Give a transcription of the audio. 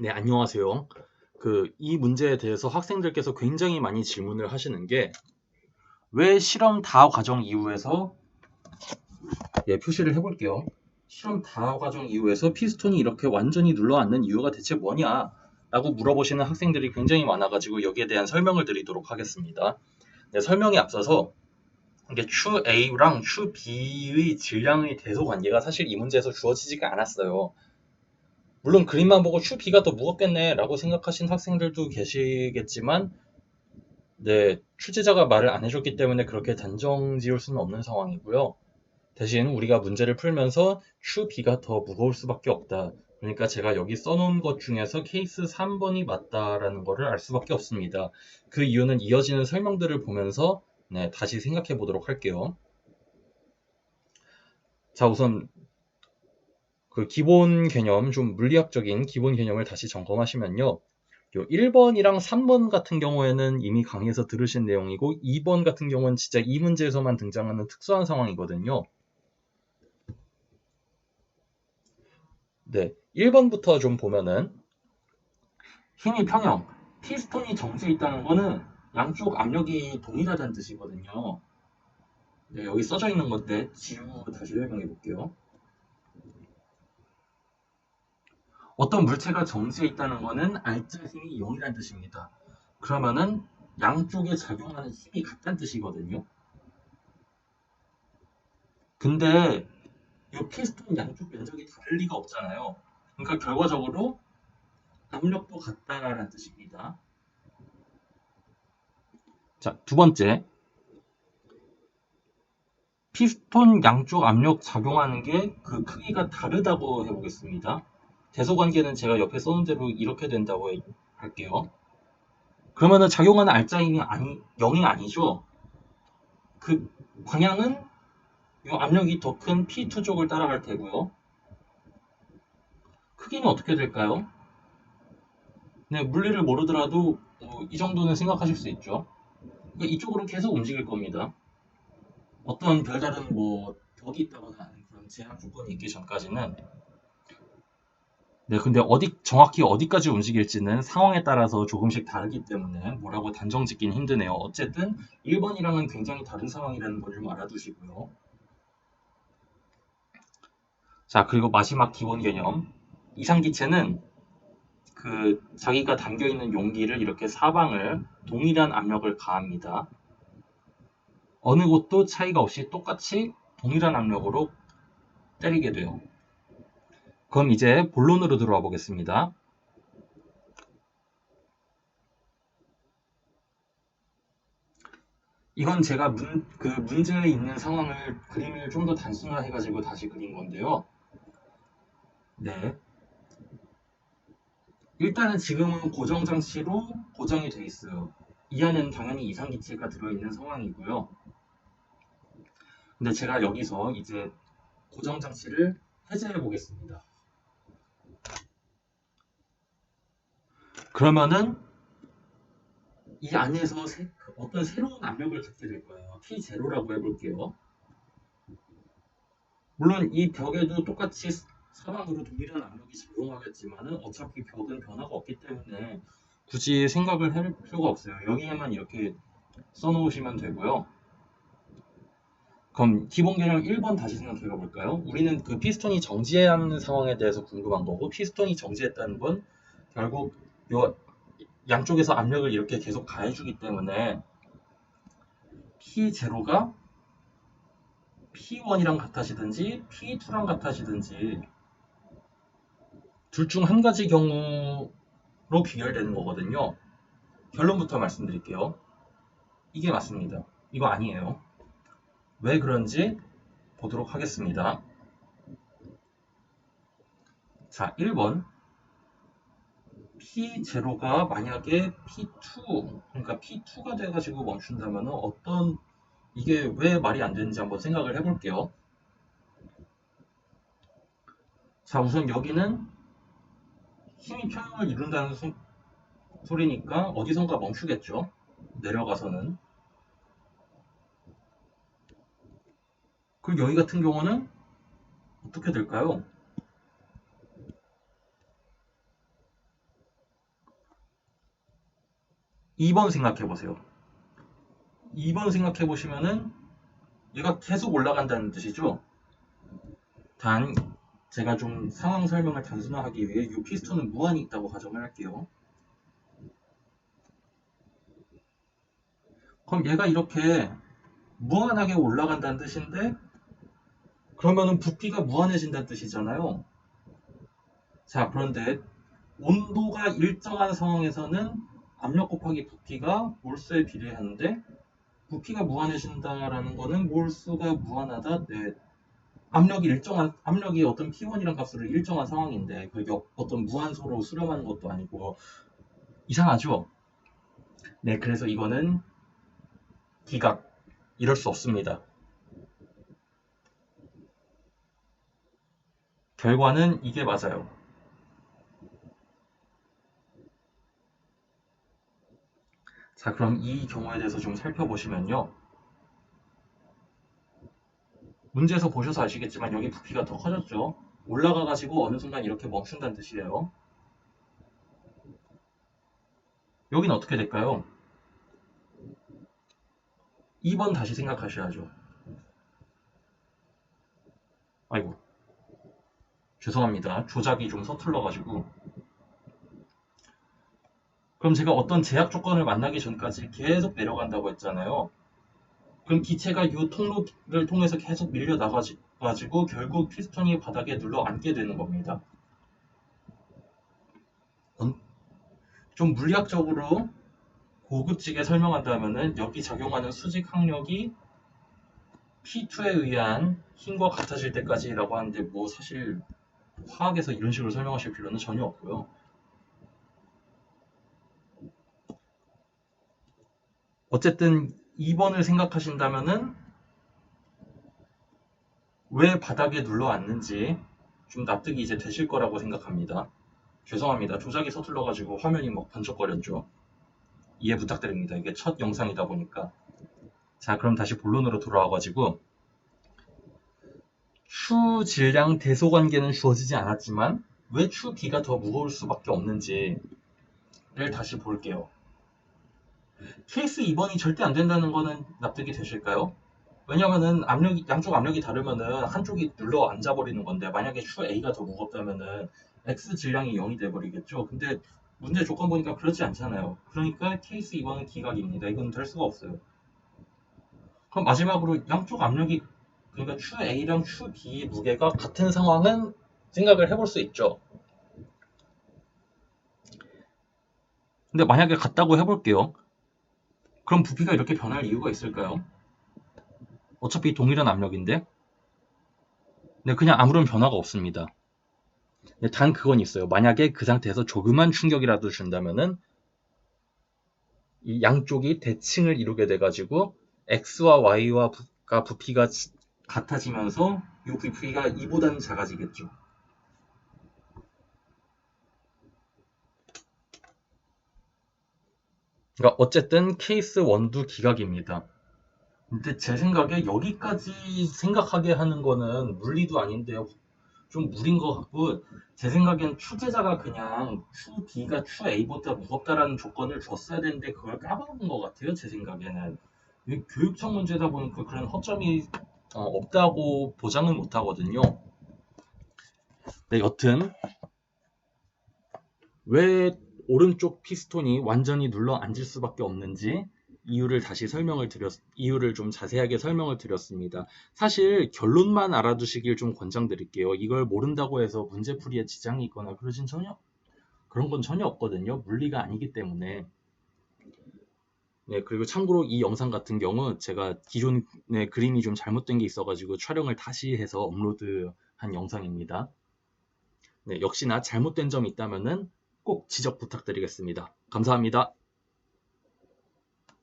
네, 안녕하세요. 그, 이 문제에 대해서 학생들께서 굉장히 많이 질문을 하시는 게, 왜 실험 다 과정 이후에서, 예, 표시를 해볼게요. 실험 다 과정 이후에서 피스톤이 이렇게 완전히 눌러앉는 이유가 대체 뭐냐? 라고 물어보시는 학생들이 굉장히 많아가지고 여기에 대한 설명을 드리도록 하겠습니다. 네, 설명에 앞서서, 이게 추 A랑 추 B의 질량의 대소 관계가 사실 이 문제에서 주어지지가 않았어요. 물론 그림만 보고 추 B가 더 무겁겠네 라고 생각하신 학생들도 계시겠지만 네, 출제자가 말을 안 해줬기 때문에 그렇게 단정 지을 수는 없는 상황이고요. 대신 우리가 문제를 풀면서 추 B가 더 무거울 수밖에 없다. 그러니까 제가 여기 써놓은 것 중에서 케이스 3번이 맞다라는 것을 알 수밖에 없습니다. 그 이유는 이어지는 설명들을 보면서 네, 다시 생각해 보도록 할게요. 자, 우선 그 기본 개념, 좀 물리학적인 기본 개념을 다시 점검하시면요. 요 1번이랑 3번 같은 경우에는 이미 강의에서 들으신 내용이고 2번 같은 경우는 진짜 이 문제에서만 등장하는 특수한 상황이거든요. 네, 1번부터 좀 보면은 힘이 평형, 피스톤이 정지해 있다는 거는 양쪽 압력이 동일하다는 뜻이거든요. 네, 여기 써져 있는 건데 지우고 다시 설명해 볼게요. 어떤 물체가 정지해 있다는 것은 알짜 힘이 0이라는 뜻입니다. 그러면은 양쪽에 작용하는 힘이 같다는 뜻이거든요. 근데 이 피스톤 양쪽 면적이 다를 리가 없잖아요. 그러니까 결과적으로 압력도 같다라는 뜻입니다. 자, 두 번째. 피스톤 양쪽 압력 작용하는 게 그 크기가 다르다고 해보겠습니다. 대소 관계는 제가 옆에 써놓은 대로 이렇게 된다고 할게요. 그러면은 작용하는 알짜 힘이 아니, 0이 아니죠? 그 방향은 이 압력이 더 큰 P2 쪽을 따라갈 테고요. 크기는 어떻게 될까요? 네, 물리를 모르더라도 어, 이 정도는 생각하실 수 있죠. 그러니까 이쪽으로 계속 움직일 겁니다. 어떤 별다른 뭐 벽이 있다거나 그런 제한 조건이 있기 전까지는 네, 근데 어디 정확히 어디까지 움직일지는 상황에 따라서 조금씩 다르기 때문에 뭐라고 단정 짓긴 힘드네요. 어쨌든 1번이랑은 굉장히 다른 상황이라는 걸 좀 알아두시고요. 자, 그리고 마지막 기본 개념. 이상기체는 그 자기가 담겨 있는 용기를 이렇게 사방을 동일한 압력을 가합니다. 어느 곳도 차이가 없이 똑같이 동일한 압력으로 때리게 돼요. 그럼 이제 본론으로 들어와 보겠습니다. 이건 제가 문, 그 문제에 있는 상황을 그림을 좀 더 단순화해 가지고 다시 그린 건데요. 네. 일단은 지금은 고정 장치로 고정이 돼 있어요. 이 안에는 당연히 이상 기체가 들어 있는 상황이고요. 근데 제가 여기서 이제 고정 장치를 해제해 보겠습니다. 그러면은 이 안에서 새, 어떤 새로운 압력을 갖게 될 거예요. P0라고 해볼게요. 물론 이 벽에도 똑같이 사방으로 동일한 압력이 작용하겠지만은 어차피 벽은 변화가 없기 때문에 굳이 생각을 할 필요가 없어요. 여기에만 이렇게 써놓으시면 되고요. 그럼 기본 개념 1번 다시 생각해 볼까요? 우리는 그 피스톤이 정지하는 상황에 대해서 궁금한 거고 피스톤이 정지했다는 건 결국 요 양쪽에서 압력을 이렇게 계속 가해주기 때문에 P0가 P1이랑 같아지든지 P2랑 같아지든지 둘 중 한 가지 경우로 비결되는 거거든요. 결론부터 말씀드릴게요. 이게 맞습니다. 이거 아니에요. 왜 그런지 보도록 하겠습니다. 자, 1번 P0가 만약에 P2, 그러니까 P2가 돼가지고 멈춘다면 어떤 이게 왜 말이 안 되는지 한번 생각을 해볼게요. 자, 우선 여기는 힘이 평형을 이룬다는 소, 소리니까 어디선가 멈추겠죠. 내려가서는. 그리고 여기 같은 경우는 어떻게 될까요? 2번 생각해 보세요. 2번 생각해 보시면은 얘가 계속 올라간다는 뜻이죠. 단 제가 좀 상황 설명을 단순화하기 위해 이 피스톤은 무한히 있다고 가정을 할게요. 그럼 얘가 이렇게 무한하게 올라간다는 뜻인데 그러면은 부피가 무한해진다는 뜻이잖아요. 자, 그런데 온도가 일정한 상황에서는 압력 곱하기 부피가 몰수에 비례하는데 부피가 무한해진다라는 거는 몰수가 무한하다. 네. 압력이 일정한 압력이 어떤 P1이란 값으로 일정한 상황인데 그 역- 어떤 무한소로 수렴하는 것도 아니고 이상하죠? 네, 그래서 이거는 기각 이럴 수 없습니다. 결과는 이게 맞아요. 자, 그럼 이 경우에 대해서 좀 살펴보시면요. 문제에서 보셔서 아시겠지만 여기 부피가 더 커졌죠. 올라가가지고 어느 순간 이렇게 멈춘다는 뜻이에요. 여기는 어떻게 될까요? 2번 다시 생각하셔야죠. 아이고. 죄송합니다. 조작이 좀 서툴러가지고. 그럼 제가 어떤 제약 조건을 만나기 전까지 계속 내려간다고 했잖아요. 그럼 기체가 이 통로를 통해서 계속 밀려 나가지고 결국 피스톤이 바닥에 눌러 앉게 되는 겁니다. 음, 좀 물리학적으로 고급지게 설명한다면은 여기 작용하는 수직 항력이 P2에 의한 힘과 같아질 때까지라고 하는데 뭐 사실 화학에서 이런 식으로 설명하실 필요는 전혀 없고요. 어쨌든 2번을 생각하신다면은 왜 바닥에 눌러 앉는지 좀 납득이 이제 되실 거라고 생각합니다. 죄송합니다. 조작이 서툴러가지고 화면이 막 번쩍거렸죠. 이해 부탁드립니다. 이게 첫 영상이다 보니까. 자, 그럼 다시 본론으로 돌아와가지고 추 질량 대소 관계는 주어지지 않았지만 왜추 B가 더 무거울 수밖에 없는지를 다시 볼게요. 케이스 2번이 절대 안 된다는 거는 납득이 되실까요? 왜냐면은 압력이 양쪽 압력이 다르면은 한쪽이 눌러 앉아 버리는 건데 만약에 추 A가 더 무겁다면은 X 질량이 0이 돼 버리겠죠. 근데 문제 조건 보니까 그렇지 않잖아요. 그러니까 케이스 2번은 기각입니다. 이건 될 수가 없어요. 그럼 마지막으로 양쪽 압력이 그러니까 추 A랑 추 B 무게가 같은 상황은 생각을 해볼 수 있죠. 근데 만약에 같다고 해볼게요. 그럼 부피가 이렇게 변할 이유가 있을까요? 어차피 동일한 압력인데. 네, 그냥 아무런 변화가 없습니다. 네, 단 그건 있어요. 만약에 그 상태에서 조그만 충격이라도 준다면은 이 양쪽이 대칭을 이루게 돼가지고 x와 y와 가 부피가 같아지면서 이 부피가 2보다는 작아지겠죠. 그러니까 어쨌든 케이스 1도 기각입니다. 근데 제 생각에 여기까지 생각하게 하는 거는 물리도 아닌데 좀 무린 것 같고 제 생각엔 추제자가 그냥 추 B가 추 A보다 무겁다라는 조건을 줬어야 되는데 그걸 까먹은 것 같아요. 제 생각에는 교육청 문제다 보니까 그런 허점이 어, 없다고 보장은 못 하거든요. 네, 여튼 왜 오른쪽 피스톤이 완전히 눌러 앉을 수밖에 없는지 이유를 다시 설명을 드렸 이유를 좀 자세하게 설명을 드렸습니다. 사실 결론만 알아두시길 좀 권장드릴게요. 이걸 모른다고 해서 문제 풀이에 지장이 있거나 그러진 전혀 그런 건 전혀 없거든요. 물리가 아니기 때문에. 네, 그리고 참고로 이 영상 같은 경우 제가 기존에 그림이 좀 잘못된 게 있어가지고 촬영을 다시 해서 업로드한 영상입니다. 네, 역시나 잘못된 점이 있다면은 꼭 지적 부탁드리겠습니다. 감사합니다.